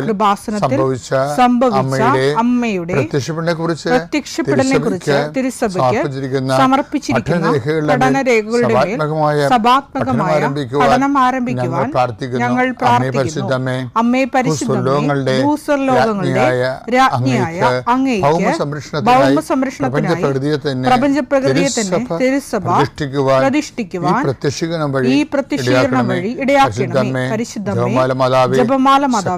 കൃപാസനത്തിൽ സംഭവിച്ച അമ്മയുടെ പ്രത്യക്ഷപ്പെടനെ കുറിച്ച് പ്രത്യക്ഷപ്പെടലിനെ കുറിച്ച് തിരുസഭയ്ക്ക് സമർപ്പിച്ചിരിക്കുന്ന പഠനരേഖകളുടെ സഭാത്മകമായ പഠനം ആരംഭിക്കുവാൻ ഞങ്ങൾ പ്രാർത്ഥിക്കുന്നു. അമ്മേ ഭൂസ്വർലോകങ്ങളുടെ രാജ്ഞിയായ അങ്ങേക്ക് ഭൗമസംരക്ഷണത്തിനായി ഭൗമസംരക്ഷണത്തിനായി പ്രപഞ്ചപ്രകൃതിയെ തന്നെ തിരുസഭ പ്രതിഷ്ഠിക്കുവാൻ പ്രതിഷ്ഠിക്കുവാൻ ഈ പ്രത്യക്ഷീകരണം വഴി ഈ പ്രത്യക്ഷീകരണം വഴി ഇടയാക്കണമേ. പരിശുദ്ധമേ ജപമാല മാതാവേ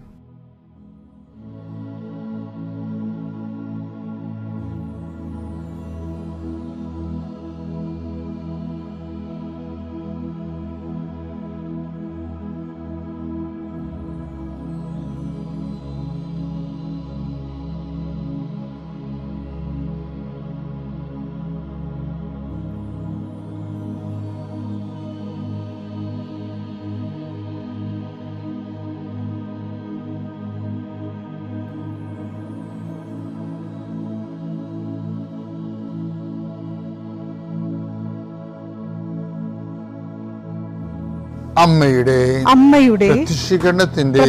അമ്മയുടെ അമ്മയുടെ പ്രത്യക്ഷീകരണത്തിന്റെ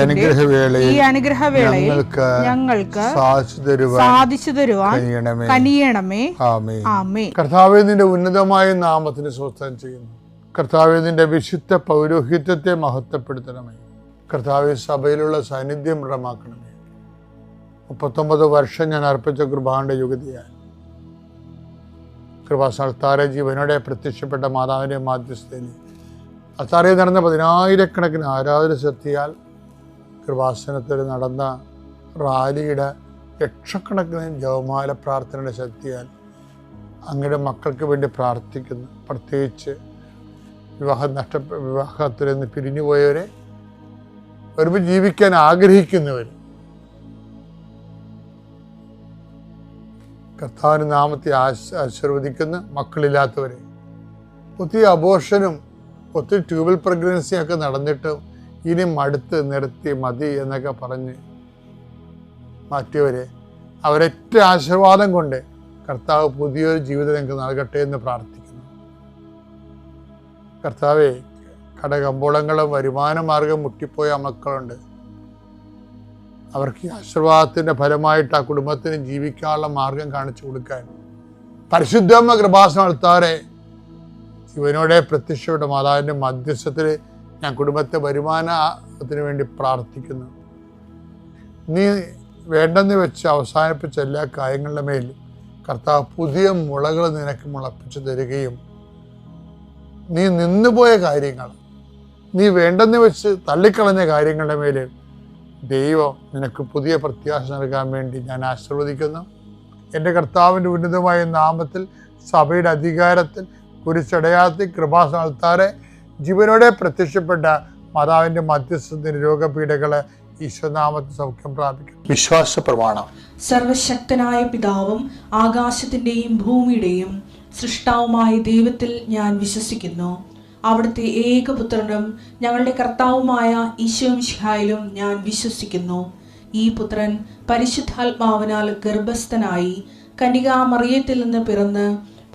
അനുഗ്രഹവേളയിൽ ഈ അനുഗ്രഹവേളയിൽ ഞങ്ങൾക്ക് ഞങ്ങൾക്ക് സാധിച്ചു തരുവാൻ സാധിച്ചു തരുവാൻ കനിയണമേ കനിയണമേ. ആമേ ആമേ കർത്താവെ നിന്റെ ഉന്നതമായ നാമത്തിന് സ്വസ്ഥം ചെയ്യുന്നു. കർത്താവെ നിന്റെ വിശുദ്ധ പൗരോഹിത്യത്തെ മഹത്വപ്പെടുത്തണമേ. കർത്താവെ സഭയിലുള്ള സാന്നിധ്യം ദൃഢമാക്കണമേ. മുപ്പത്തൊമ്പത് വർഷം ഞാൻ അർപ്പിച്ച കൃപാന്റെ യുഗതിയായി കൃപാസ്ഥാന ജീവനോടെ പ്രത്യക്ഷപ്പെട്ട മാതാവിന്റെ മാധ്യസ്ഥയിൽ അത്താറയിൽ നടന്ന പതിനായിരക്കണക്കിന് ആരാധന ശക്തിയാൽ കൃപാസനത്തിൽ നടന്ന റാലിയുടെ ലക്ഷക്കണക്കിന് ജവമാല പ്രാർത്ഥനയുടെ ശക്തിയാൽ അങ്ങയുടെ മക്കൾക്ക് വേണ്ടി പ്രാർത്ഥിക്കുന്നു. പ്രത്യേകിച്ച് വിവാഹം നഷ്ട വിവാഹത്തിൽ നിന്ന് പിരിഞ്ഞുപോയവരെ ഒരുമിച്ച് ജീവിക്കാൻ ആഗ്രഹിക്കുന്നവർ. കർത്താവിന് നാമത്തെ ആശ് ആശീർവദിക്കുന്ന മക്കളില്ലാത്തവരെ പുതിയ അബോഷനും ഒത്തിരി ട്യൂബൽ പ്രഗ്നൻസിയൊക്കെ നടന്നിട്ട് ഇനി മടുത്ത് നിർത്തി മതി എന്നൊക്കെ പറഞ്ഞ് മാറ്റിയവരെ. അവരൊറ്റ ആശീർവാദം കൊണ്ട് കർത്താവ് പുതിയൊരു ജീവിതം നിങ്ങൾക്ക് നൽകട്ടെ എന്ന് പ്രാർത്ഥിക്കുന്നു. കർത്താവെ കടകമ്പോളങ്ങളും വരുമാന മാർഗം മുട്ടിപ്പോയ മക്കളുണ്ട്. അവർക്ക് ആശീർവാദത്തിന്റെ ഫലമായിട്ട് ആ കുടുംബത്തിന് ജീവിക്കാനുള്ള മാർഗം കാണിച്ചു കൊടുക്കാൻ. പരിശുദ്ധമ്മ കൃപാസനം നടത്താറെ പ്രത്യക്ഷയുടെ മാതാവിന്റെ മധ്യസ്ഥത്തിൽ ഞാൻ കുടുംബത്തെ വരുമാനത്തിന് വേണ്ടി പ്രാർത്ഥിക്കുന്നു. നീ വേണ്ടെന്ന് വെച്ച് അവസാനിപ്പിച്ച എല്ലാ കാര്യങ്ങളുടെ മേൽ കർത്താവ് പുതിയ മുളകൾ നിനക്ക് മുളപ്പിച്ചു തരികയും നീ നിന്നുപോയ കാര്യങ്ങൾ നീ വേണ്ടെന്ന് വെച്ച് തള്ളിക്കളഞ്ഞ കാര്യങ്ങളുടെ മേൽ ദൈവം നിനക്ക് പുതിയ പ്രത്യാശ നൽകാൻ വേണ്ടി ഞാൻ ആശീർവദിക്കുന്നു. എന്റെ കർത്താവിന്റെ ഉന്നതമായ നാമത്തിൽ സഭയുടെ അധികാരത്തിൽ കുരിശടയാത്തി കൃപാസനത്താറെ ജീവനോടെ പ്രത്യക്ഷപ്പെട്ട മാതാവിന്റെ മധ്യസ്ഥത്തിന് രോഗപീഠകളെ ഈശ്വനാമത്തിൽ സൗഖ്യം പ്രാപിക്കും. വിശ്വാസ പ്രമാണം സർവശക്തനായ പിതാവും ആകാശത്തിന്റെയും ഭൂമിയുടെയും സൃഷ്ടാവുമായ ദൈവത്തിൽ ഞാൻ വിശ്വസിക്കുന്നു. അവിടുത്തെ ഏകപുത്രനും ഞങ്ങളുടെ കർത്താവുമായ ഈശോമിഷിഹായിലും ഞാൻ വിശ്വസിക്കുന്നു. ഈ പുത്രൻ പരിശുദ്ധാത്മാവിനാൽ ഗർഭസ്ഥനായി കനികാമറിയത്തിൽ നിന്ന് പിറന്ന്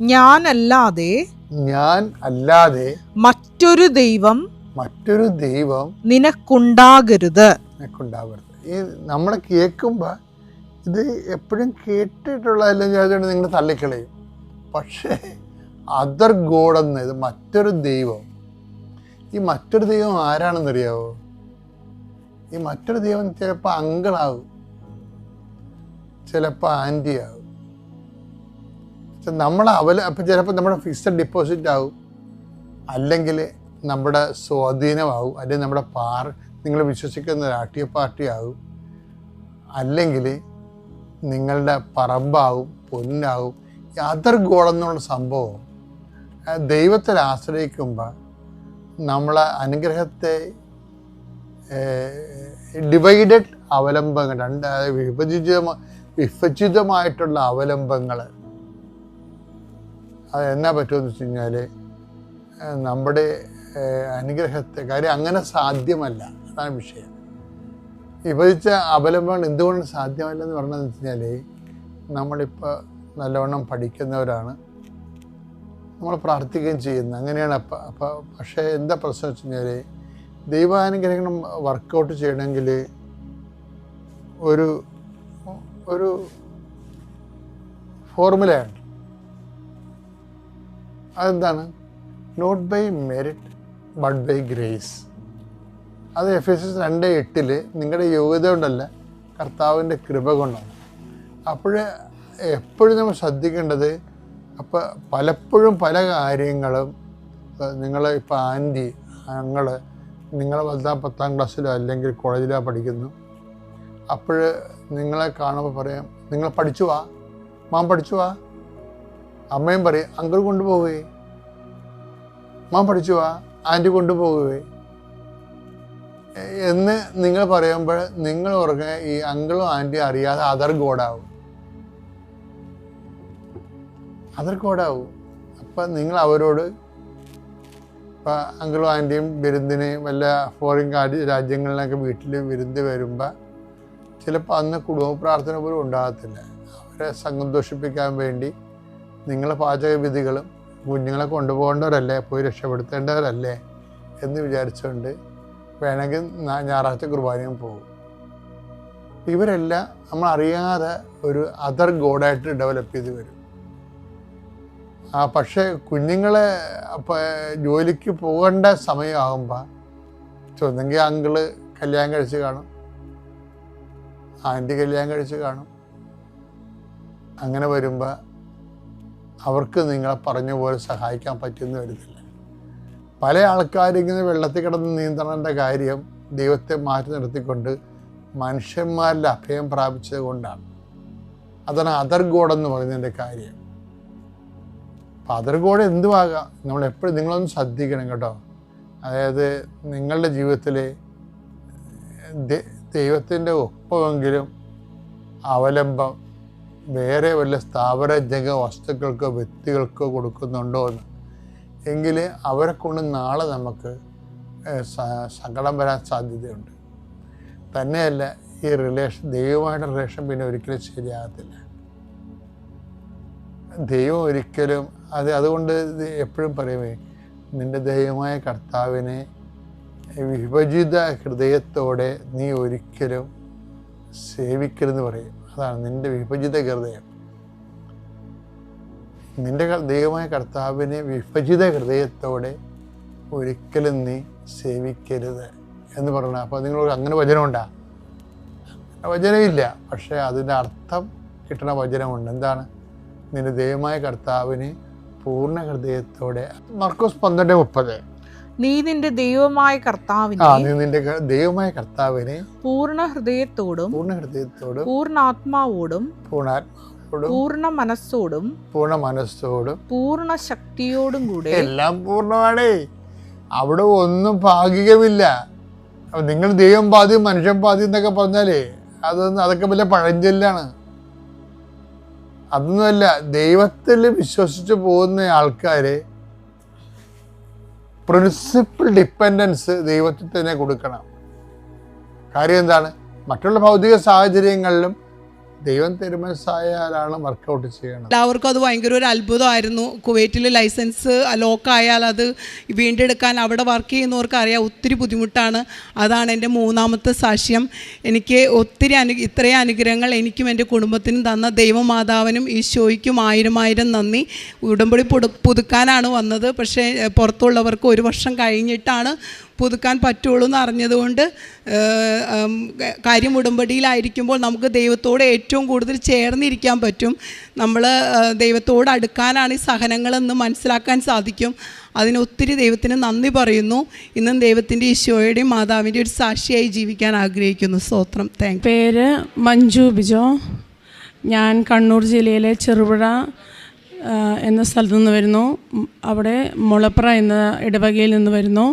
ഞാനല്ലാതെ ഞാൻ അല്ലാതെ മറ്റൊരു ദൈവം മറ്റൊരു ദൈവം നിനക്കുണ്ടാകരുത്. നിനക്കുണ്ടാകരുത്. ഈ നമ്മൾ കേൾക്കുമ്പോൾ ഇത് എപ്പോഴും കേട്ടിട്ടുള്ളതെല്ലാം ചോദിച്ചുകൊണ്ട് നിങ്ങൾ തള്ളിക്കളയും. പക്ഷേ അതർ ഗോഡ് ഇത് മറ്റൊരു ദൈവം. ഈ മറ്റൊരു ദൈവം ആരാണെന്നറിയാവോ? ഈ മറ്റൊരു ദൈവം ചിലപ്പോൾ അങ്കിളാവും. ചിലപ്പോൾ ആന്റി ആകും നമ്മൾ അവല അപ്പം ചിലപ്പോൾ നമ്മുടെ ഫിക്സഡ് ഡിപ്പോസിറ്റ് ആവും. അല്ലെങ്കിൽ നമ്മുടെ സ്വാധീനമാവും. അല്ലെങ്കിൽ നമ്മുടെ പാർ നിങ്ങൾ വിശ്വസിക്കുന്ന രാഷ്ട്രീയ പാർട്ടി ആവും. അല്ലെങ്കിൽ നിങ്ങളുടെ പറമ്പാവും പൊന്നാവും അതർ ഗോളെന്നുള്ള സംഭവം ദൈവത്തിൽ ആശ്രയിക്കുമ്പോൾ നമ്മളെ അനുഗ്രഹത്തെ ഡിവൈഡഡ് അവലംബങ്ങൾ രണ്ട് വിഭജിതമായ വിഭജിത വിഭജിതമായിട്ടുള്ള അവലംബങ്ങൾ അത് എന്നാ പറ്റുമെന്ന് വെച്ച് കഴിഞ്ഞാൽ നമ്മുടെ അനുഗ്രഹത്തെ കാര്യം അങ്ങനെ സാധ്യമല്ല. അതാണ് വിഷയം. വിഭജിച്ച അവലംബങ്ങൾ എന്തുകൊണ്ട് സാധ്യമല്ലെന്ന് പറഞ്ഞതെന്ന് വെച്ച് കഴിഞ്ഞാൽ നമ്മളിപ്പോൾ നല്ലവണ്ണം പഠിക്കുന്നവരാണ്. നമ്മൾ പ്രാർത്ഥിക്കുകയും ചെയ്യുന്നത് അങ്ങനെയാണ് അപ്പം അപ്പം പക്ഷേ എന്താ പ്രശ്നം വെച്ച് കഴിഞ്ഞാൽ ദൈവാനുഗ്രഹം വർക്കൗട്ട് ചെയ്യണമെങ്കിൽ ഒരു ഒരു ഫോർമുലയുണ്ട് അതെന്താണ്? Not by merit but by grace അത് എഫ് എസ് എസ് രണ്ട് എട്ടിൽ നിങ്ങളുടെ യോഗ്യത കൊണ്ടല്ല കർത്താവിന്റെ കൃപ കൊണ്ടാണ്. അപ്പോൾ എപ്പോഴും നമ്മൾ ശ്രദ്ധിക്കേണ്ടത് അപ്പോൾ പലപ്പോഴും പല കാര്യങ്ങളും നിങ്ങൾ ഇപ്പോൾ ആന്റി ഞങ്ങൾ നിങ്ങൾ വലുതാം പത്താം ക്ലാസ്സിലോ അല്ലെങ്കിൽ കോളേജിലോ പഠിക്കുന്നു. അപ്പോൾ നിങ്ങളെ കാണുമ്പോൾ പറയാം നിങ്ങൾ പഠിച്ചു വാ മാം പഠിച്ചു വാ. അമ്മയും പറയും അങ്കിൾ കൊണ്ടുപോകുകയെ മാം പഠിച്ചു വാ ആന്റി കൊണ്ടുപോകുകയെ എന്ന് നിങ്ങൾ പറയുമ്പോൾ നിങ്ങൾ ഓർക്കുക ഈ അങ്കിളും ആന്റിയും അറിയാതെ അതർ ഗോഡാവും അതർ ഗോഡാവും അപ്പം നിങ്ങൾ അവരോട് ഇപ്പം അങ്കിളും ആന്റിയും വിരുന്നിന് വല്ല ഫോറിൻ രാജ്യങ്ങളിലൊക്കെ വീട്ടിൽ വിരുന്ന് വരുമ്പോൾ ചിലപ്പോൾ അന്ന് കുടുംബ പ്രാർത്ഥന പോലും ഉണ്ടാകത്തില്ല. അവരെ സന്തോഷിപ്പിക്കാൻ വേണ്ടി നിങ്ങളെ പാചകവിധികളും കുഞ്ഞുങ്ങളെ കൊണ്ടുപോകേണ്ടവരല്ലേ പോയി രക്ഷപ്പെടുത്തേണ്ടവരല്ലേ എന്ന് വിചാരിച്ചുകൊണ്ട് വേണമെങ്കിൽ ഞായറാഴ്ച കുർബാനയും പോകും. ഇവരെല്ലാം നമ്മൾ അറിയാതെ ഒരു അതർ ഗോഡായിട്ട് ഡെവലപ്പ് ചെയ്ത് വരും. ആ പക്ഷേ കുഞ്ഞുങ്ങളെ ജോലിക്ക് പോകേണ്ട സമയമാകുമ്പോൾ ചൊന്നെങ്കിൽ അങ്കിൾ കല്യാണം കഴിച്ച് കാണും ആന്റി കല്യാണം കഴിച്ച് കാണും. അങ്ങനെ വരുമ്പോൾ അവർക്ക് നിങ്ങളെ പറഞ്ഞ പോലെ സഹായിക്കാൻ പറ്റുമെന്ന് വരുന്നില്ല. പല ആൾക്കാരിങ്ങനെ വെള്ളത്തിൽ കിടന്ന് നീന്തണേണ്ട കാര്യം ദൈവത്തെ മാറ്റി നിർത്തിക്കൊണ്ട് മനുഷ്യന്മാരിൽ അഭയം പ്രാപിച്ചത് കൊണ്ടാണ്. അതാണ് അതർ ഗോഡെന്ന് പറയുന്നതിന്റെ കാര്യം. അപ്പം അതർ ഗോഡ് എന്തുവാകാം? നമ്മൾ എപ്പോഴും നിങ്ങളൊന്ന് ശ്രദ്ധിക്കണം കേട്ടോ. അതായത് നിങ്ങളുടെ ജീവിതത്തിൽ ദൈവത്തിന്റെ ഒപ്പമെങ്കിലും അവലംബം വേറെ വല്ല സ്ഥാപന ജഗ വസ്തുക്കൾക്കോ വ്യക്തികൾക്കോ കൊടുക്കുന്നുണ്ടോ എന്ന്. എങ്കിൽ അവരെ കൊണ്ട് നാളെ നമുക്ക് സങ്കടം വരാൻ സാധ്യതയുണ്ട്. തന്നെയല്ല ഈ റിലേഷൻ ദൈവമായിട്ട് റിലേഷൻ പിന്നെ ഒരിക്കലും ശരിയാകത്തില്ല. ദൈവം ഒരിക്കലും അത് അതുകൊണ്ട് എപ്പോഴും പറയുമേ നിന്റെ ദൈവമായ കർത്താവിനെ വിഭജിത ഹൃദയത്തോടെ നീ ഒരിക്കലും സേവിക്കരുതെന്ന് പറയും. അതാണ് നിന്റെ വിഭജിത ഹൃദയം. നിന്റെ ദൈവമായ കർത്താവിനെ വിഭജിത ഹൃദയത്തോടെ ഒരിക്കലും നീ സേവിക്കരുത് എന്ന് പറഞ്ഞ. അപ്പോൾ നിങ്ങൾ അങ്ങനെ വചനമുണ്ടാ? വചനമില്ല. പക്ഷേ അതിന്റെ അർത്ഥം കിട്ടുന്ന വചനമുണ്ട്. എന്താണ്? നിന്റെ ദൈവമായ കർത്താവിനെ പൂർണ ഹൃദയത്തോടെ മർക്കോസ് പന്ത്രണ്ട് മുപ്പത്. നീ നിന്റെ ദൈവമായ കർത്താവിനെ നീ നിന്റെ ദൈവമായ കർത്താവിനെ പൂർണ ഹൃദയത്തോടും പൂർണ ഹൃദയത്തോടും പൂർണ ആത്മാവോടും പൂർണ മനസ്സോടും പൂർണ മനസ്സോടും പൂർണ ശക്തിയോടും കൂടെ എല്ലാം പൂർണമാണേ. അവിടെ ഒന്നും ഭാഗികമില്ല. നിങ്ങൾ ദൈവം പാതി മനുഷ്യൻ പാതി എന്നൊക്കെ പറഞ്ഞാലേ അതൊന്നും അതൊക്കെ വലിയ പഴഞ്ചൊല്ലാണ്. അതൊന്നുമല്ല ദൈവത്തിൽ വിശ്വസിച്ച് പോകുന്ന ആൾക്കാര് പ്രിൻസിപ്പൽ ഡിപ്പെൻഡൻസ് ദൈവത്തിൽ തന്നെ കൊടുക്കണം. കാര്യം എന്താണ്? മറ്റുള്ള ഭൗതിക സാഹചര്യങ്ങളിലും ദൈവം തിരുമനസ്സായാലാണ് വർക്കൗട്ട് ചെയ്യണം. എല്ലാവർക്കും അത് ഭയങ്കര ഒരു അത്ഭുതമായിരുന്നു. കുവൈറ്റിൽ ലൈസൻസ് ലോക്കായാൽ അത് വീണ്ടെടുക്കാൻ അവിടെ വർക്ക് ചെയ്യുന്നവർക്ക് അറിയാം ഒത്തിരി ബുദ്ധിമുട്ടാണ്. അതാണ് എന്റെ മൂന്നാമത്തെ സാക്ഷ്യം. എനിക്ക് ഒത്തിരി അനു ഇത്രയും അനുഗ്രഹങ്ങൾ എനിക്കും എന്റെ കുടുംബത്തിനും തന്ന ദൈവമാതാവിനും ഈശോയ്ക്കും ആയിരം ആയിരം നന്ദി. ഉടമ്പടി പുതു പുതുക്കാനാണ് വന്നത്. പക്ഷേ പുറത്തുള്ളവർക്ക് ഒരു വർഷം കഴിഞ്ഞിട്ടാണ് പുതുക്കാൻ പറ്റുള്ളൂ എന്ന് അറിഞ്ഞതുകൊണ്ട് കാര്യം ഉടമ്പടിയിലായിരിക്കുമ്പോൾ നമുക്ക് ദൈവത്തോട് ഏറ്റവും കൂടുതൽ ചേർന്നിരിക്കാൻ പറ്റും. നമ്മൾ ദൈവത്തോട് അടുക്കാനാണ് ഈ സഹനങ്ങളെന്ന് മനസ്സിലാക്കാൻ സാധിക്കും. അതിന് ഒത്തിരി ദൈവത്തിന് നന്ദി പറയുന്നു. ഇന്നും ദൈവത്തിന്റെ ഈശോയുടെയും മാതാവിന്റെയും ഒരു സാക്ഷിയായി ജീവിക്കാൻ ആഗ്രഹിക്കുന്നു. സ്തോത്രം. താങ്ക് പേര് മഞ്ജു ബിജോ. ഞാൻ കണ്ണൂർ ജില്ലയിലെ ചെറുപുഴ എന്ന സ്ഥലത്തു നിന്ന് വരുന്നു. അവിടെ മുളപ്ര എന്ന ഇടവകയിൽ നിന്ന് വരുന്നു.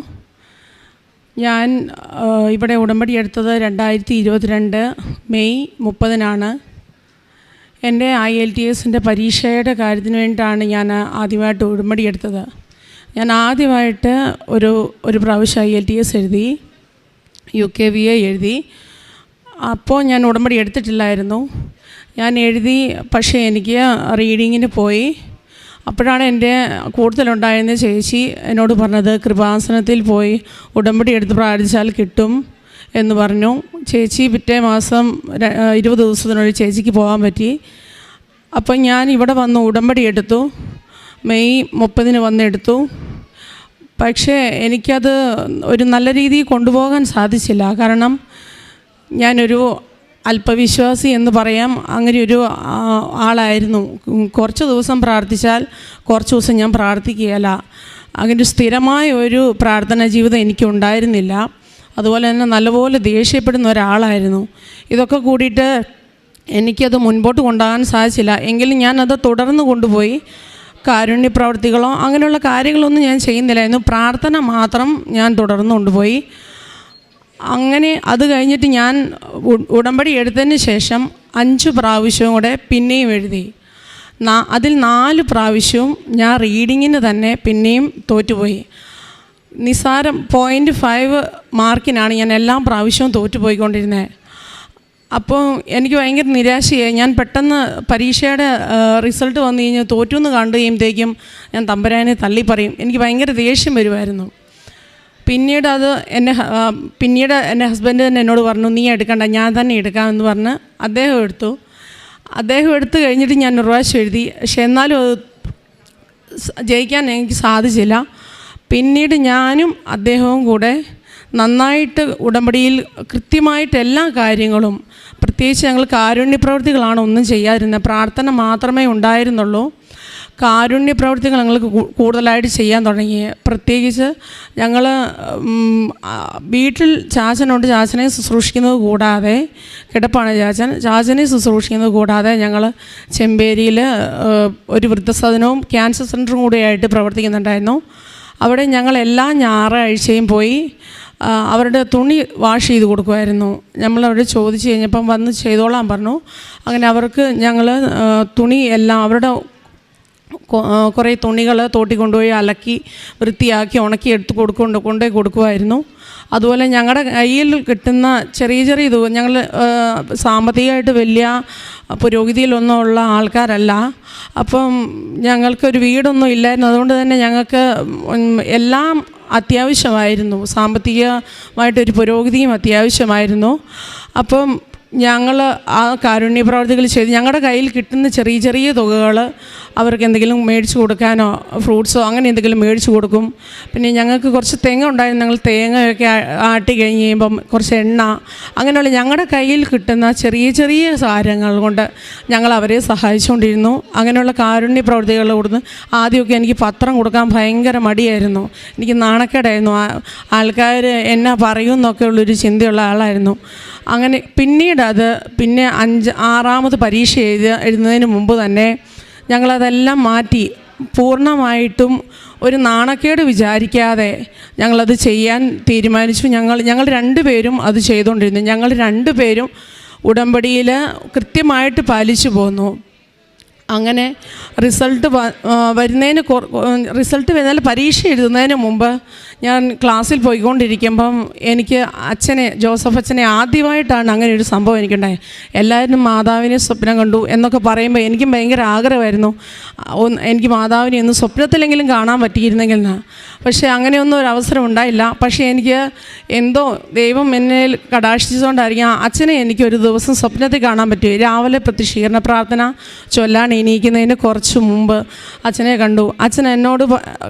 ഞാൻ ഇവിടെ ഉടമ്പടി എടുത്തത് രണ്ടായിരത്തി ഇരുപത്തിരണ്ട് മെയ് മുപ്പതിനാണ്. എന്റെ ഐ എൽ ടി എസിന്റെ പരീക്ഷയുടെ കാര്യത്തിന് വേണ്ടിയിട്ടാണ് ഞാൻ ആദ്യമായിട്ട് ഉടമ്പടി എടുത്തത്. ഞാൻ ആദ്യമായിട്ട് ഒരു ഒരു പ്രാവശ്യം ഐ എൽ ടി എസ് എഴുതി യു കെ വി എ എഴുതി. അപ്പോൾ ഞാൻ ഉടമ്പടി എടുത്തിട്ടില്ലായിരുന്നു. ഞാൻ എഴുതി പക്ഷേ എനിക്ക് റീഡിങ്ങിന് പോയി. അപ്പോഴാണ് എന്റെ കൂടുതലുണ്ടായിരുന്ന ചേച്ചി എന്നോട് പറഞ്ഞത് കൃപാസനത്തിൽ പോയി ഉടമ്പടി എടുത്ത് പ്രാർത്ഥിച്ചാൽ കിട്ടും എന്ന് പറഞ്ഞു. ചേച്ചി പിറ്റേ മാസം ഇരുപത് ദിവസത്തിനുള്ളിൽ ചേച്ചിക്ക് പോകാൻ പറ്റി. അപ്പം ഞാൻ ഇവിടെ വന്ന് ഉടമ്പടി എടുത്തു. മെയ് മുപ്പതിന് വന്നെടുത്തു പക്ഷേ എനിക്കത് ഒരു നല്ല രീതിയിൽ കൊണ്ടുപോകാൻ സാധിച്ചില്ല. കാരണം ഞാനൊരു അല്പവിശ്വാസി എന്ന് പറയാം. അങ്ങനെ ഒരു ആളായിരുന്നു. കുറച്ച് ദിവസം പ്രാർത്ഥിച്ചാൽ കുറച്ച് ദിവസം ഞാൻ പ്രാർത്ഥിക്കുകയല്ല. അങ്ങനെ സ്ഥിരമായ ഒരു പ്രാർത്ഥനാ ജീവിതം എനിക്കുണ്ടായിരുന്നില്ല. അതുപോലെ തന്നെ നല്ലപോലെ ദേഷ്യപ്പെടുന്ന ഒരാളായിരുന്നു. ഇതൊക്കെ കൂടിയിട്ട് എനിക്കത് മുൻപോട്ട് കൊണ്ടുപോകാൻ സാധിച്ചില്ല. എങ്കിലും ഞാനത് തുടർന്ന് കൊണ്ടുപോയി. കാരുണ്യപ്രവർത്തികളോ അങ്ങനെയുള്ള കാര്യങ്ങളൊന്നും ഞാൻ ചെയ്യുന്നില്ലായിരുന്നു. പ്രാർത്ഥന മാത്രം ഞാൻ തുടർന്ന് കൊണ്ടുപോയി. അങ്ങനെ അത് കഴിഞ്ഞിട്ട് ഞാൻ ഉടമ്പടി എടുത്തതിന് ശേഷം അഞ്ച് പ്രാവശ്യവും കൂടെ പിന്നെയും എഴുതി. അതിൽ നാല് പ്രാവശ്യവും ഞാൻ റീഡിങ്ങിന് തന്നെ പിന്നെയും തോറ്റുപോയി. നിസ്സാരം പോയിന്റ് ഫൈവ് മാർക്കിനാണ് ഞാൻ എല്ലാ പ്രാവശ്യവും തോറ്റുപോയിക്കൊണ്ടിരുന്നത് അപ്പോൾ എനിക്ക് ഭയങ്കര നിരാശയായി. ഞാൻ പെട്ടെന്ന് പരീക്ഷയുടെ റിസൾട്ട് വന്നു കഴിഞ്ഞാൽ തോറ്റു എന്ന് കണ്ടു കഴിയുമ്പോഴത്തേക്കും ഞാൻ തമ്പുരാനെ തള്ളി പറയും എനിക്ക് ഭയങ്കര ദേഷ്യം വരുമായിരുന്നു. പിന്നീട് അത് എന്നെ പിന്നീട് എന്റെ ഹസ്ബൻഡ് തന്നെ എന്നോട് പറഞ്ഞു നീ എടുക്കണ്ട ഞാൻ തന്നെ എടുക്കാമെന്ന് പറഞ്ഞ് അദ്ദേഹം എടുത്തു. അദ്ദേഹം എടുത്തു കഴിഞ്ഞിട്ട് ഞാൻ ഒരു പ്രാവശ്യം എഴുതി. പക്ഷെ എന്നാലും ജയിക്കാൻ എനിക്ക് സാധിച്ചില്ല. പിന്നീട് ഞാനും അദ്ദേഹവും കൂടെ നന്നായിട്ട് ഉടമ്പടിയിൽ കൃത്യമായിട്ട് എല്ലാ കാര്യങ്ങളും പ്രത്യേകിച്ച് ഞങ്ങൾ കാരുണ്യ പ്രവൃത്തികളാണ് ഒന്നും ചെയ്യാതിരുന്നത്. പ്രാർത്ഥന മാത്രമേ ഉണ്ടായിരുന്നുള്ളൂ. കാരുണ്യ പ്രവർത്തികൾ ഞങ്ങൾ കൂടുതലായിട്ട് ചെയ്യാൻ തുടങ്ങി. പ്രത്യേകിച്ച് ഞങ്ങൾ വീട്ടിൽ ചാച്ചനുണ്ട്. ചാച്ചനെ ശുശ്രൂഷിക്കുന്നത് കൂടാതെ കിടപ്പാണ് ചാച്ചൻ. ചാച്ചനെ ശുശ്രൂഷിക്കുന്നത് കൂടാതെ ഞങ്ങൾ ചെമ്പേരിയിൽ ഒരു വൃദ്ധസദനവും ക്യാൻസർ സെന്ററും കൂടിയായിട്ട് പ്രവർത്തിക്കുന്നുണ്ടായിരുന്നു. അവിടെ ഞങ്ങൾ എല്ലാ ഞായറാഴ്ചയും പോയി അവരുടെ തുണി വാഷ് ചെയ്ത് കൊടുക്കുമായിരുന്നു. നമ്മളവിടെ ചോദിച്ചു കഴിഞ്ഞപ്പം വന്ന് ചെയ്തോളാൻ പറഞ്ഞു. അങ്ങനെ അവർക്ക് ഞങ്ങൾ തുണി എല്ലാം അവരുടെ കുറേ തുണികൾ തോട്ടി കൊണ്ടുപോയി അലക്കി വൃത്തിയാക്കി ഉണക്കി എടുത്ത് കൊടുക്കൊണ്ട് കൊണ്ടുപോയി കൊടുക്കുമായിരുന്നു. അതുപോലെ ഞങ്ങളുടെ കയ്യിൽ കിട്ടുന്ന ചെറിയ ചെറിയ ഇത് ഞങ്ങൾ സാമ്പത്തികമായിട്ട് വലിയ പുരോഗതിയിലൊന്നും ഉള്ള ആൾക്കാരല്ല. അപ്പം ഞങ്ങൾക്കൊരു വീടൊന്നും ഇല്ലായിരുന്നു. അതുകൊണ്ട് തന്നെ ഞങ്ങൾക്ക് എല്ലാം അത്യാവശ്യമായിരുന്നു. സാമ്പത്തികമായിട്ടൊരു പുരോഗതിയും അത്യാവശ്യമായിരുന്നു. അപ്പം ഞങ്ങൾ ആ കാരുണ്യ പ്രവർത്തികൾ ചെയ്ത് ഞങ്ങളുടെ കയ്യിൽ കിട്ടുന്ന ചെറിയ ചെറിയ തുകകൾ അവർക്ക് എന്തെങ്കിലും മേടിച്ച് കൊടുക്കാനോ ഫ്രൂട്ട്സോ അങ്ങനെ എന്തെങ്കിലും മേടിച്ച് കൊടുക്കും. പിന്നെ ഞങ്ങൾക്ക് കുറച്ച് തേങ്ങ ഉണ്ടായിരുന്നു. ഞങ്ങൾ തേങ്ങയൊക്കെ ആട്ടി കഴിഞ്ഞ് കഴിയുമ്പം കുറച്ച് എണ്ണ അങ്ങനെയുള്ള ഞങ്ങളുടെ കയ്യിൽ കിട്ടുന്ന ചെറിയ ചെറിയ സാധനങ്ങൾ കൊണ്ട് ഞങ്ങൾ അവരെ സഹായിച്ചുകൊണ്ടിരുന്നു അങ്ങനെയുള്ള കാരുണ്യ പ്രവർത്തികൾ കൊടുത്ത് ആദ്യമൊക്കെ എനിക്ക് പത്രം കൊടുക്കാൻ ഭയങ്കര മടിയായിരുന്നു. എനിക്ക് നാണക്കേടായിരുന്നു. ആൾക്കാർ എന്നാ പറയുമെന്നൊക്കെ ഉള്ളൊരു ചിന്തയുള്ള ആളായിരുന്നു. അങ്ങനെ പിന്നീട് അത് പിന്നെ അഞ്ച് ആറാമത് പരീക്ഷ എഴുതി എഴുതുന്നതിന് മുമ്പ് തന്നെ ഞങ്ങളതെല്ലാം മാറ്റി പൂർണമായിട്ടും ഒരു നാണക്കേട് വിചാരിക്കാതെ ഞങ്ങളത് ചെയ്യാൻ തീരുമാനിച്ചു. ഞങ്ങൾ ഞങ്ങൾ രണ്ടുപേരും അത് ചെയ്തുകൊണ്ടിരുന്നു. ഞങ്ങൾ രണ്ടുപേരും ഉടമ്പടിയിൽ കൃത്യമായിട്ട് പാലിച്ചു പോന്നു. അങ്ങനെ റിസൾട്ട് വരുന്നതിന് റിസൾട്ട് വരുന്നതിൽ പരീക്ഷ എഴുതുന്നതിന് മുമ്പ് ഞാൻ ക്ലാസ്സിൽ പോയിക്കൊണ്ടിരിക്കുമ്പം എനിക്ക് അച്ഛനെ ജോസഫ് അച്ഛനെ ആദ്യമായിട്ടാണ് അങ്ങനെ ഒരു സംഭവം എനിക്കുണ്ടായത്. എല്ലാവരും മാതാവിനെ സ്വപ്നം കണ്ടു എന്നൊക്കെ പറയുമ്പോൾ എനിക്കും ഭയങ്കര ആഗ്രഹമായിരുന്നു. എനിക്ക് മാതാവിനെ ഒന്ന് സ്വപ്നത്തിലെങ്കിലും കാണാൻ പറ്റിയിരുന്നെങ്കിൽ എന്ന് പക്ഷേ അങ്ങനെയൊന്നും ഒരു അവസരം ഉണ്ടായില്ല. പക്ഷേ എനിക്ക് എന്തോ ദൈവം എന്നെ കടാക്ഷിച്ചുകൊണ്ടായിരിക്കും അച്ഛനെ എനിക്ക് ഒരു ദിവസം സ്വപ്നത്തിൽ കാണാൻ പറ്റും. രാവിലെ പ്രത്യക്ഷീകരണ പ്രാർത്ഥന ചൊല്ലാൻ എണീക്കുന്നതിന് കുറച്ച് മുമ്പ് അച്ഛനെ കണ്ടു. അച്ഛൻ എന്നോട്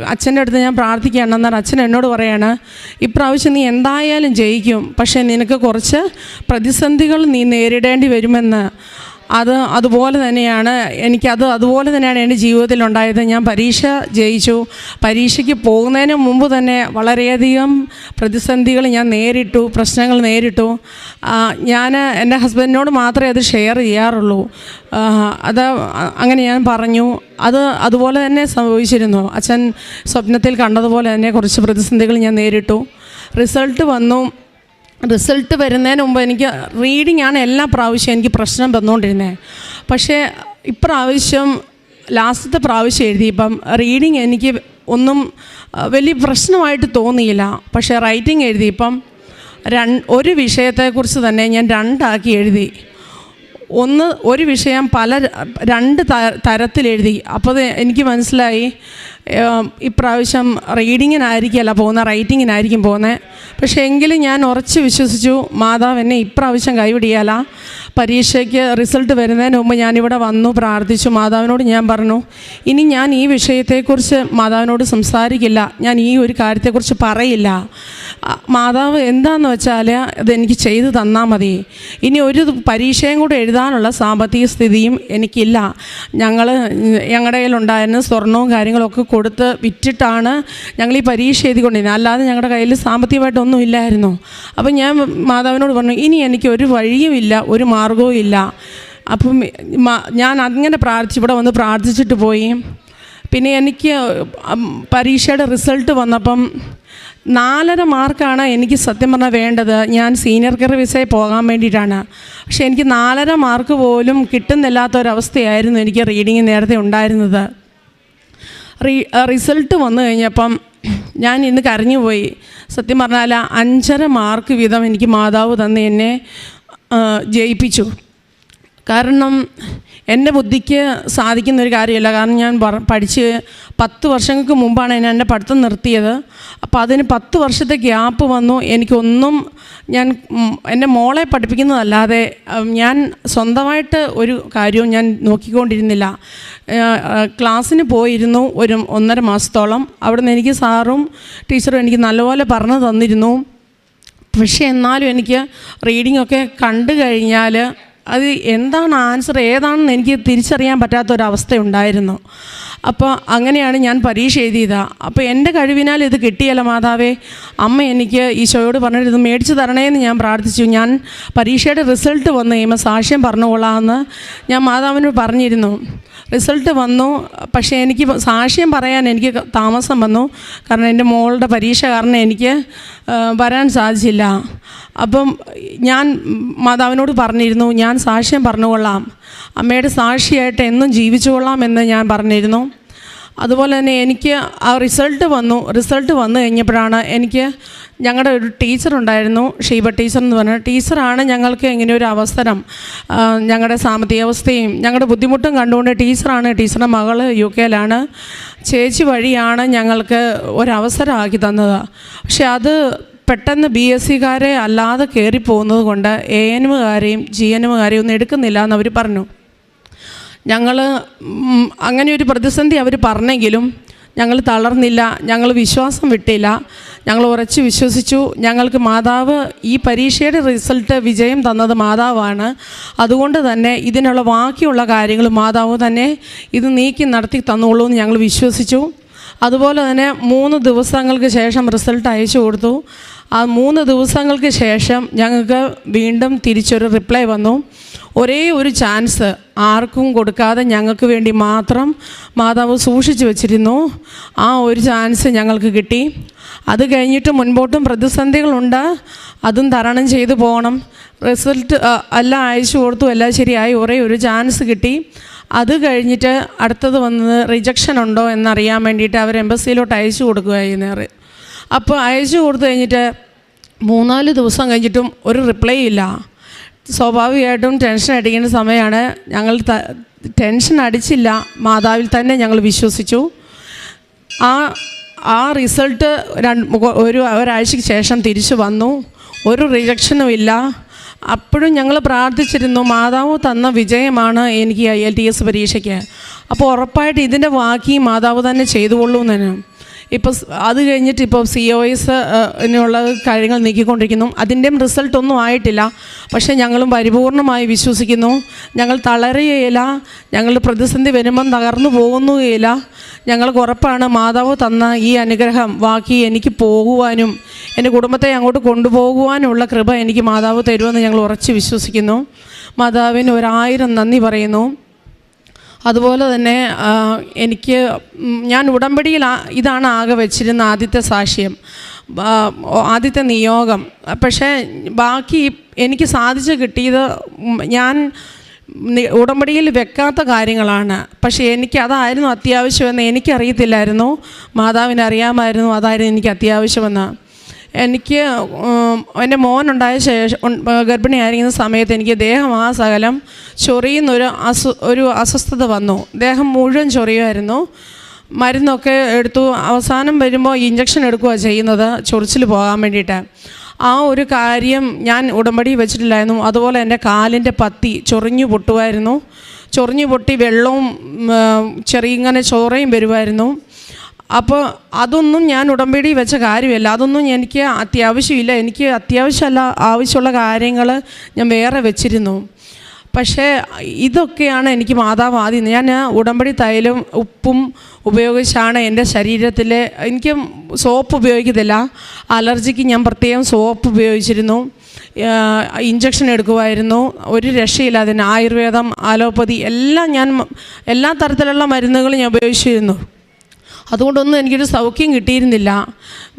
അച്ഛന്റെ അടുത്ത് ഞാൻ പ്രാർത്ഥിക്കുകയാണ്. എന്നാൽ അച്ഛൻ എന്നോട് പറയാണ് ഇപ്രാവശ്യം നീ എന്തായാലും ജയിക്കും. പക്ഷേ നിനക്ക് കുറച്ച് പ്രതിസന്ധികൾ നീ നേരിടേണ്ടി വരുമെന്ന് അത് അതുപോലെ തന്നെയാണ് എനിക്കത് അതുപോലെ തന്നെയാണ് എന്റെ ജീവിതത്തിൽ ഉണ്ടായത് ഞാൻ പരീക്ഷ ജയിച്ചു. പരീക്ഷയ്ക്ക് പോകുന്നതിന് മുമ്പ് തന്നെ വളരെയധികം പ്രതിസന്ധികൾ ഞാൻ നേരിട്ടു പ്രശ്നങ്ങൾ നേരിട്ടു. ഞാൻ എന്റെ ഹസ്ബൻഡിനോട് മാത്രമേ അത് ഷെയർ ചെയ്യാറുള്ളൂ. അത് അങ്ങനെ ഞാൻ പറഞ്ഞു. അത് അതുപോലെ തന്നെ സംഭവിച്ചിരുന്നു. അച്ഛൻ സ്വപ്നത്തിൽ കണ്ടതുപോലെ തന്നെ കുറച്ച് പ്രതിസന്ധികൾ ഞാൻ നേരിട്ടു. റിസൾട്ട് വന്നു. റിസൾട്ട് വരുന്നതിന് മുമ്പ് എനിക്ക് റീഡിംഗ് ആണ് എല്ലാ പ്രാവശ്യം എനിക്ക് പ്രശ്നം വന്നുകൊണ്ടിരുന്നത് പക്ഷേ ഇപ്രാവശ്യം ലാസ്റ്റത്തെ പ്രാവശ്യം എഴുതിയപ്പം റീഡിങ് എനിക്ക് ഒന്നും വലിയ പ്രശ്നമായിട്ട് തോന്നിയില്ല. പക്ഷേ റൈറ്റിംഗ് എഴുതിയപ്പം ഒരു വിഷയത്തെക്കുറിച്ച് തന്നെ ഞാൻ രണ്ടാക്കി എഴുതി. ഒന്ന് ഒരു വിഷയം പല രണ്ട് തരത്തിൽ എഴുതി അപ്പോൾ എനിക്ക് മനസ്സിലായി ഇപ്രാവശ്യം റീഡിങ്ങിനായിരിക്കുമല്ല പോകുന്ന റൈറ്റിങ്ങിനായിരിക്കും പോകുന്നത് പക്ഷേ എങ്കിലും ഞാൻ ഉറച്ച് വിശ്വസിച്ചു മാതാവ് എന്നെ ഇപ്രാവശ്യം കൈവിടിയാല. പരീക്ഷയ്ക്ക് റിസൾട്ട് വരുന്നതിന് മുമ്പ് ഞാനിവിടെ വന്നു പ്രാർത്ഥിച്ചു. മാതാവിനോട് ഞാൻ പറഞ്ഞു ഇനി ഞാൻ ഈ വിഷയത്തെക്കുറിച്ച് മാതാവിനോട് സംസാരിക്കില്ല. ഞാൻ ഈ ഒരു കാര്യത്തെക്കുറിച്ച് പറയില്ല. മാതാവ് എന്താന്ന് വെച്ചാൽ അതെനിക്ക് ചെയ്തു തന്നാൽ മതി. ഇനി ഒരു പരീക്ഷയും കൂടെ എഴുതാനുള്ള സാമ്പത്തിക സ്ഥിതിയും എനിക്കില്ല. ഞങ്ങൾ ഞങ്ങളുടെ കയ്യിലുണ്ടായിരുന്ന സ്വർണവും കാര്യങ്ങളൊക്കെ കൊടുത്ത് വിറ്റിട്ടാണ് ഞങ്ങൾ ഈ പരീക്ഷ എഴുതിക്കൊണ്ടിരുന്നത്. അല്ലാതെ ഞങ്ങളുടെ കയ്യിൽ സാമ്പത്തികമായിട്ടൊന്നും ഇല്ലായിരുന്നു. അപ്പം ഞാൻ മാതാവിനോട് പറഞ്ഞു ഇനി എനിക്ക് ഒരു വഴിയുമില്ല ഒരു മാർഗവും ഇല്ല. അപ്പം ഞാൻ അങ്ങനെ പ്രാർത്ഥിച്ച് ഇവിടെ വന്ന് പ്രാർത്ഥിച്ചിട്ട് പോയി. പിന്നെ എനിക്ക് പരീക്ഷയുടെ റിസൾട്ട് വന്നപ്പം നാലര മാർക്കാണ് എനിക്ക് സത്യം പറഞ്ഞാൽ വേണ്ടത്. ഞാൻ സീനിയർ കെയർ വിസയിൽ പോകാൻ വേണ്ടിയിട്ടാണ്. പക്ഷേ എനിക്ക് നാലര മാർക്ക് പോലും കിട്ടുന്നില്ലാത്തൊരവസ്ഥയായിരുന്നു എനിക്ക് റീഡിങ് നേരത്തെ ഉണ്ടായിരുന്നത്. റീ റിസൾട്ട് വന്നു കഴിഞ്ഞപ്പം ഞാൻ ഇന്ന് കരഞ്ഞുപോയി. സത്യം പറഞ്ഞാൽ അഞ്ചര മാർക്ക് വീതം എനിക്ക് മാതാവ് തന്ന് എന്നെ ജയിപ്പിച്ചു. കാരണം എന്റെ ബുദ്ധിക്ക് സാധിക്കുന്ന ഒരു കാര്യമല്ല. കാരണം ഞാൻ പഠിച്ച് പത്ത് വർഷങ്ങൾക്ക് മുമ്പാണ് ഞാൻ എന്റെ പഠിത്തം നിർത്തിയത്. അപ്പോൾ അതിന് പത്ത് വർഷത്തെ ഗ്യാപ്പ് വന്നു. എനിക്കൊന്നും ഞാൻ എന്റെ മോളെ പഠിപ്പിക്കുന്നതല്ലാതെ ഞാൻ സ്വന്തമായിട്ട് ഒരു കാര്യവും ഞാൻ നോക്കിക്കൊണ്ടിരുന്നില്ല. ക്ലാസ്സിന് പോയിരുന്നു ഒരു ഒന്നര മാസത്തോളം. അവിടുന്ന് എനിക്ക് സാറും ടീച്ചറും എനിക്ക് നല്ലപോലെ പറഞ്ഞു തന്നിരുന്നു. പക്ഷേ എന്നാലും എനിക്ക് റീഡിങ്ങൊക്കെ കണ്ടു കഴിഞ്ഞാൽ അത് എന്താണ് ആൻസർ ഏതാണെന്ന് എനിക്ക് തിരിച്ചറിയാൻ പറ്റാത്തൊരവസ്ഥ ഉണ്ടായിരുന്നു അപ്പോൾ അങ്ങനെയാണ് ഞാൻ പരീക്ഷ എഴുതിയത്. അപ്പോൾ എന്റെ കഴിവിനാൽ ഇത് കിട്ടിയല്ല മാതാവേ. അമ്മ എനിക്ക് ഈശോയോട് പറഞ്ഞിട്ട് ഇത് മേടിച്ച് തരണേന്ന് ഞാൻ പ്രാർത്ഥിച്ചു. ഞാൻ പരീക്ഷയുടെ റിസൾട്ട് വന്നു കഴിയുമ്പോൾ സാക്ഷ്യം പറഞ്ഞുകൊള്ളാമെന്ന് ഞാൻ മാതാവിനോട് പറഞ്ഞിരുന്നു. റിസൾട്ട് വന്നു. പക്ഷേ എനിക്ക് സാക്ഷ്യം പറയാൻ എനിക്ക് താമസം വന്നു. കാരണം എന്റെ മോളുടെ പരീക്ഷ കാരണം എനിക്ക് വരാൻ സാധിച്ചില്ല. അപ്പം ഞാൻ മാതാവിനോട് പറഞ്ഞിരുന്നു ഞാൻ സാക്ഷ്യം പറഞ്ഞുകൊള്ളാം അമ്മയുടെ സാക്ഷിയായിട്ട് എന്നും ജീവിച്ചുകൊള്ളാം എന്ന് ഞാൻ പറഞ്ഞിരുന്നു. അതുപോലെ തന്നെ എനിക്ക് ആ റിസൾട്ട് വന്നു. റിസൾട്ട് വന്നു കഴിഞ്ഞപ്പോഴാണ് എനിക്ക് ഞങ്ങളുടെ ഒരു ടീച്ചർ ഉണ്ടായിരുന്നു ഷീബ ടീച്ചർ എന്ന് പറഞ്ഞ ടീച്ചറാണ് ഞങ്ങൾക്ക് ഇങ്ങനെ ഒരു അവസരം ഞങ്ങളുടെ സാമ്പത്തികാവസ്ഥയും ഞങ്ങളുടെ ബുദ്ധിമുട്ടും കണ്ടുകൊണ്ട് ടീച്ചറാണ് ടീച്ചറുടെ മകൾ യു കെയിലാണ്. ചേച്ചി വഴിയാണ് ഞങ്ങൾക്ക് ഒരവസരമാക്കി തന്നത്. പക്ഷെ അത് പെട്ടെന്ന് ബി എസ് സിക്കാരെ അല്ലാതെ കയറിപ്പോകുന്നത് കൊണ്ട് എ എനുകാരെയും ജി എനുകാരെയും ഒന്നും എടുക്കുന്നില്ല എന്നവർ പറഞ്ഞു. ഞങ്ങൾ അങ്ങനെ ഒരു പ്രതിസന്ധി അവർ പറഞ്ഞെങ്കിലും ഞങ്ങൾ തളർന്നില്ല ഞങ്ങൾ വിശ്വാസം വിട്ടില്ല ഞങ്ങൾ ഉറച്ച് വിശ്വസിച്ചു. ഞങ്ങൾക്ക് മാതാവ് ഈ പരീക്ഷയുടെ റിസൾട്ട് വിജയം തന്നത് മാതാവാണ്. അതുകൊണ്ട് തന്നെ ഇതിനുള്ള ബാക്കിയുള്ള കാര്യങ്ങൾ മാതാവ് തന്നെ ഇത് നീക്കി നടത്തി തന്നോളൂ എന്ന് ഞങ്ങൾ വിശ്വസിച്ചു. അതുപോലെ തന്നെ മൂന്ന് ദിവസങ്ങൾക്ക് ശേഷം റിസൾട്ട് അയച്ചു കൊടുത്തു. ആ മൂന്ന് ദിവസങ്ങൾക്ക് ശേഷം ഞങ്ങൾക്ക് വീണ്ടും തിരിച്ചൊരു റിപ്ലൈ വന്നു. ഒരേ ഒരു ചാൻസ് ആർക്കും കൊടുക്കാതെ ഞങ്ങൾക്ക് വേണ്ടി മാത്രം മാതാവ് സൂക്ഷിച്ചു വച്ചിരുന്നു. ആ ഒരു ചാൻസ് ഞങ്ങൾക്ക് കിട്ടി. അത് കഴിഞ്ഞിട്ട് മുൻപോട്ടും പ്രതിസന്ധികളുണ്ട്. അതും തരണം ചെയ്തു പോകണം. റിസൾട്ട് എല്ലാം അയച്ചു കൊടുത്തു. എല്ലാം ശരിയായി. ഒരേ ഒരു ചാൻസ് കിട്ടി. അത് കഴിഞ്ഞിട്ട് അടുത്തത് വന്നത് റിജക്ഷൻ ഉണ്ടോ എന്നറിയാൻ വേണ്ടിയിട്ട് അവർ എംബസിയിലോട്ട് അയച്ചു കൊടുക്കുകയായിരുന്നു. അപ്പോൾ അയച്ചു കൊടുത്തു കഴിഞ്ഞിട്ട് മൂന്നാൽ ദിവസം കഴിഞ്ഞിട്ടും ഒരു റിപ്ലൈ ഇല്ല. സ്വാഭാവികമായിട്ടും ടെൻഷൻ അടിക്കുന്ന സമയമാണ്. ഞങ്ങൾ ടെൻഷൻ അടിച്ചില്ല. മാതാവിൽ തന്നെ ഞങ്ങൾ വിശ്വസിച്ചു. ആ ആ റിസൾട്ട് രണ്ട് ഒരു ഒരാഴ്ചയ്ക്ക് ശേഷം തിരിച്ചു വന്നു. ഒരു റിജക്ഷനും ഇല്ല. അപ്പോഴും ഞങ്ങൾ പ്രാർത്ഥിച്ചിരുന്നു മാതാവ് തന്ന വിജയമാണ് എനിക്ക് ഐ എൽ ടി എസ് പരീക്ഷയ്ക്ക്. അപ്പോൾ ഉറപ്പായിട്ട് ഇതിന്റെ ബാക്കി മാതാവ് തന്നെ ചെയ്തുകൊള്ളൂ എന്ന് ഇപ്പോൾ അത് കഴിഞ്ഞിട്ട് ഇപ്പോൾ സി ഒ എസ് എന്നുള്ള കാര്യങ്ങൾ നീക്കിക്കൊണ്ടിരിക്കുന്നു. അതിന്റെയും റിസൾട്ടൊന്നും ആയിട്ടില്ല. പക്ഷേ ഞങ്ങളും പരിപൂർണമായി വിശ്വസിക്കുന്നു. ഞങ്ങൾ തളരുകയില്ല. ഞങ്ങളുടെ പ്രതിസന്ധി വരുമ്പം തകർന്നു പോകുന്നുകയില്ല. ഞങ്ങൾക്ക് ഉറപ്പാണ് മാതാവ് തന്ന ഈ അനുഗ്രഹം. ബാക്കി എനിക്ക് പോകുവാനും എന്റെ കുടുംബത്തെ അങ്ങോട്ട് കൊണ്ടുപോകുവാനുള്ള കൃപ എനിക്ക് മാതാവ് തരുമെന്ന് ഞങ്ങൾ ഉറച്ച് വിശ്വസിക്കുന്നു. മാതാവിന് ഒരായിരം നന്ദി പറയുന്നു. അതുപോലെ തന്നെ എനിക്ക് ഞാൻ ഉടമ്പടിയിൽ ഇതാണ് ആകെ വെച്ചിരുന്ന ആദ്യത്തെ സാക്ഷ്യം ആദ്യത്തെ നിയോഗം. പക്ഷേ ബാക്കി എനിക്ക് സാധിച്ചു കിട്ടിയത് ഞാൻ ഉടമ്പടിയിൽ വെക്കാത്ത കാര്യങ്ങളാണ്. പക്ഷേ എനിക്ക് അതായിരുന്നു അത്യാവശ്യമെന്ന് എനിക്കറിയത്തില്ലായിരുന്നു. മാതാവിന് അറിയാമായിരുന്നു അതായിരുന്നു എനിക്ക് അത്യാവശ്യമെന്ന്. എനിക്ക് എന്റെ മോനുണ്ടായ ശേഷം ഗർഭിണിയായിരിക്കുന്ന സമയത്ത് എനിക്ക് ദേഹം ആ സകലം ചൊറിയുന്നൊരു അസു ഒരു അസ്വസ്ഥത വന്നു. ദേഹം മുഴുവൻ ചൊറിയുമായിരുന്നു. മരുന്നൊക്കെ എടുത്തു. അവസാനം വരുമ്പോൾ ഇഞ്ചക്ഷൻ എടുക്കുക ചെയ്യുന്നത് ചൊറിച്ചിൽ പോകാൻ വേണ്ടിയിട്ട്. ആ ഒരു കാര്യം ഞാൻ ഉടമ്പടി വെച്ചിട്ടില്ലായിരുന്നു. അതുപോലെ എന്റെ കാലിന്റെ പത്തി ചൊറിഞ്ഞു പൊട്ടുമായിരുന്നു. ചൊറിഞ്ഞു പൊട്ടി വെള്ളവും ചെറിയ ഇങ്ങനെ ചോറയും വരുമായിരുന്നു. അപ്പോൾ അതൊന്നും ഞാൻ ഉടമ്പടി വെച്ച കാര്യമല്ല. അതൊന്നും എനിക്ക് അത്യാവശ്യമില്ല. എനിക്ക് അത്യാവശ്യമല്ല ആവശ്യമുള്ള കാര്യങ്ങൾ ഞാൻ വേറെ വെച്ചിരുന്നു. പക്ഷേ ഇതൊക്കെയാണ് എനിക്ക് മാതാവ് ആദ്യം. ഞാൻ ഉടമ്പടി തൈലും ഉപ്പും ഉപയോഗിച്ചാണ് എന്റെ ശരീരത്തിൽ എനിക്ക് സോപ്പ് ഉപയോഗിക്കത്തില്ല. അലർജിക്ക് ഞാൻ പ്രത്യേകം സോപ്പ് ഉപയോഗിച്ചിരുന്നു. ഇഞ്ചക്ഷൻ എടുക്കുമായിരുന്നു ഒരു രക്ഷയില്ല അതിന്. ആയുർവേദം അലോപ്പതി എല്ലാം ഞാൻ എല്ലാ തരത്തിലുള്ള മരുന്നുകളും ഞാൻ ഉപയോഗിച്ചിരുന്നു. അതുകൊണ്ടൊന്നും എനിക്കൊരു സൗഖ്യം കിട്ടിയിരുന്നില്ല.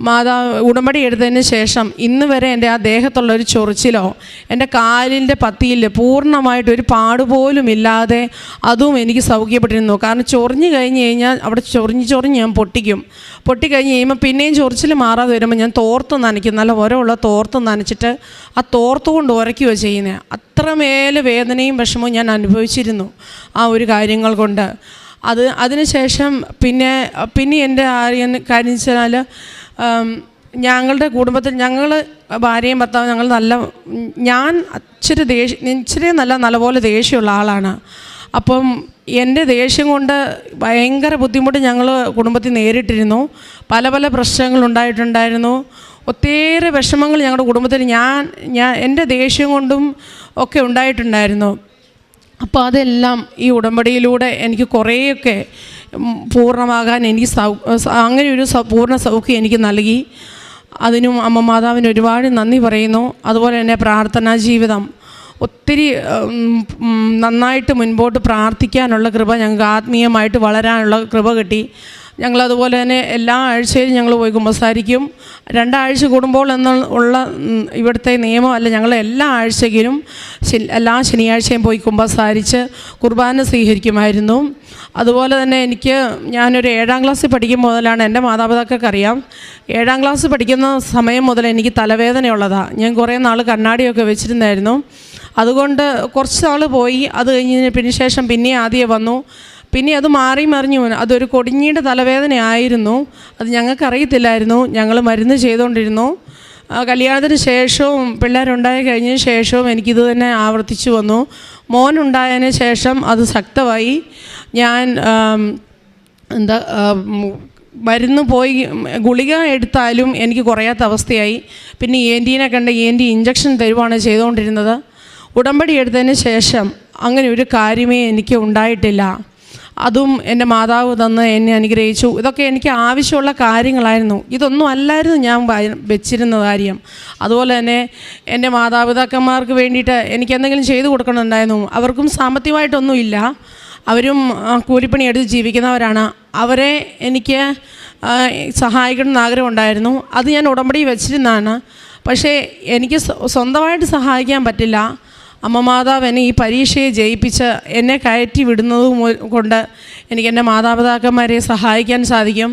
മാതാ ഉടമ്പടി എടുത്തതിന് ശേഷം ഇന്ന് വരെ എന്റെ ആ ദേഹത്തുള്ള ഒരു ചൊറിച്ചിലോ എന്റെ കാലിന്റെ പത്തിയിൽ പൂർണമായിട്ട് ഒരു പാടുപോലും ഇല്ലാതെ അതും എനിക്ക് സൗഖ്യപ്പെട്ടിരുന്നു. കാരണം ചൊറിഞ്ഞു കഴിഞ്ഞ് കഴിഞ്ഞാൽ അവിടെ ചൊറിഞ്ഞ് ചൊറിഞ്ഞ് ഞാൻ പൊട്ടിക്കും. പൊട്ടിക്കഴിഞ്ഞ് കഴിയുമ്പോൾ പിന്നെയും ചൊറിച്ചിൽ മാറാതെ വരുമ്പോൾ ഞാൻ തോർത്ത് നനയ്ക്കും. നല്ല ഉരമുള്ള തോർത്ത് നനച്ചിട്ട് ആ തോർത്ത് കൊണ്ട് ഉരയ്ക്കുകയോ ചെയ്യുന്നത് അത്രമേൽ വേദനയും വിഷമവും ഞാൻ അനുഭവിച്ചിരുന്നു ആ ഒരു കാര്യങ്ങൾ കൊണ്ട്. അത് അതിനുശേഷം പിന്നെ പിന്നെ എന്റെ ആര്യം കാര്യം വെച്ചാൽ ഞങ്ങളുടെ കുടുംബത്തിൽ ഞങ്ങൾ ഭാര്യയും ഭർത്താവും ഞങ്ങൾ നല്ല ഞാൻ ഇച്ചിരി ദേഷ്യം ഇച്ചിരി നല്ല നല്ലപോലെ ദേഷ്യമുള്ള ആളാണ്. അപ്പം എന്റെ ദേഷ്യം കൊണ്ട് ഭയങ്കര ബുദ്ധിമുട്ട് ഞങ്ങൾ കുടുംബത്തിൽ നേരിട്ടിരുന്നു. പല പല പ്രശ്നങ്ങൾ ഉണ്ടായിട്ടുണ്ടായിരുന്നു. ഒത്തിരി വിഷമങ്ങൾ ഞങ്ങളുടെ കുടുംബത്തിൽ ഞാൻ ഞാൻ എന്റെ ദേഷ്യം കൊണ്ടും ഒക്കെ ഉണ്ടായിട്ടുണ്ടായിരുന്നു. അപ്പോൾ അതെല്ലാം ഈ ഉടമ്പടിയിലൂടെ എനിക്ക് കുറേയൊക്കെ പൂർണമാകാൻ എനിക്ക് സൗ അങ്ങനെ ഒരു പൂർണ സൗഖ്യം എനിക്ക് നൽകി. അതിനും അമ്മ മാതാവിന് ഒരുപാട് നന്ദി പറയുന്നു. അതുപോലെ തന്നെ പ്രാർത്ഥനാ ജീവിതം. ഒത്തിരി നന്നായിട്ട് മുൻപോട്ട് പ്രാർത്ഥിക്കാനുള്ള കൃപ ഞങ്ങൾക്ക് ആത്മീയമായിട്ട് വളരാനുള്ള കൃപ കിട്ടി. ഞങ്ങളതുപോലെ തന്നെ എല്ലാ ആഴ്ചയിലും ഞങ്ങൾ പോയി കുമ്പസാരിക്കും. രണ്ടാഴ്ച കൂടുമ്പോൾ എന്ന ഉള്ള ഇവിടുത്തെ നിയമമല്ല ഞങ്ങൾ എല്ലാ ആഴ്ചയിലും എല്ലാ ശനിയാഴ്ചയും പോയി കുമ്പസാരിച്ച് കുർബാന സ്വീകരിക്കുമായിരുന്നു. അതുപോലെ തന്നെ എനിക്ക് ഞാനൊരു ഏഴാം ക്ലാസ്സിൽ പഠിക്കും മുതലാണ് എന്റെ മാതാപിതാക്കൾക്ക് അറിയാം ഏഴാം ക്ലാസ് പഠിക്കുന്ന സമയം മുതൽ എനിക്ക് തലവേദനയുള്ളതാണ് ഞാൻ കുറേ നാൾ കണ്ണാടിയൊക്കെ വെച്ചിരുന്നായിരുന്നു. അതുകൊണ്ട് കുറച്ച് നാൾ പോയി അത് കഴിഞ്ഞതിന് പിന്നെ ശേഷം പിന്നെ ആദ്യം വന്നു. പിന്നെ അത് മാറി മറിഞ്ഞു. പോകുന്നു അതൊരു കൊടിഞ്ഞിയുടെ തലവേദനയായിരുന്നു അത് ഞങ്ങൾക്കറിയത്തില്ലായിരുന്നു. ഞങ്ങൾ മരുന്ന് ചെയ്തുകൊണ്ടിരുന്നു കല്യാണത്തിന് ശേഷവും പിള്ളേരുണ്ടായ കഴിഞ്ഞതിന് ശേഷവും എനിക്കിത് തന്നെ ആവർത്തിച്ചു വന്നു. മോനുണ്ടായതിന് ശേഷം അത് ശക്തമായി. ഞാൻ എന്താ മരുന്ന് പോയി ഗുളിക എടുത്താലും എനിക്ക് കുറയാത്ത അവസ്ഥയായി. പിന്നെ ഏന്റീനെ കണ്ട് ഏന്റി ഇഞ്ചക്ഷൻ തരുവാണ് ചെയ്തുകൊണ്ടിരുന്നത് ഉടമ്പടി എടുത്തതിന് ശേഷം അങ്ങനെ ഒരു കാര്യമേ എനിക്ക് ഉണ്ടായിട്ടില്ല. അതും എന്റെ മാതാവ് തന്ന് എന്നെ അനുഗ്രഹിച്ചു. ഇതൊക്കെ എനിക്ക് ആവശ്യമുള്ള കാര്യങ്ങളായിരുന്നു. ഇതൊന്നും അല്ലായിരുന്നു ഞാൻ വെച്ചിരുന്ന കാര്യം. അതുപോലെ തന്നെ എന്റെ മാതാപിതാക്കന്മാർക്ക് വേണ്ടിയിട്ട് എനിക്ക് എന്തെങ്കിലും ചെയ്തു കൊടുക്കണമുണ്ടായിരുന്നു അവർക്കും സാമ്പത്തികമായിട്ടൊന്നുമില്ല അവരും കൂലിപ്പണി എടുത്ത് ജീവിക്കുന്നവരാണ്. അവരെ എനിക്ക് സഹായിക്കണമെന്ന് ആഗ്രഹമുണ്ടായിരുന്നു അത് ഞാൻ ഉടമ്പടി വെച്ചിരുന്നതാണ്. പക്ഷേ എനിക്ക് സ്വന്തമായിട്ട് സഹായിക്കാൻ പറ്റില്ല. അമ്മ മാതാവ് ഈ പരീക്ഷയെ ജയിപ്പിച്ച് എന്നെ കയറ്റി വിടുന്നത് കൊണ്ട് എനിക്ക് എന്റെ മാതാപിതാക്കന്മാരെ സഹായിക്കാൻ സാധിക്കും.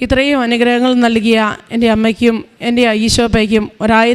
ഇത്രയും അനുഗ്രഹങ്ങൾ നൽകിയ എന്റെ അമ്മയ്ക്കും എന്റെ ഈശോപ്പയ്ക്കും ഒരായിരം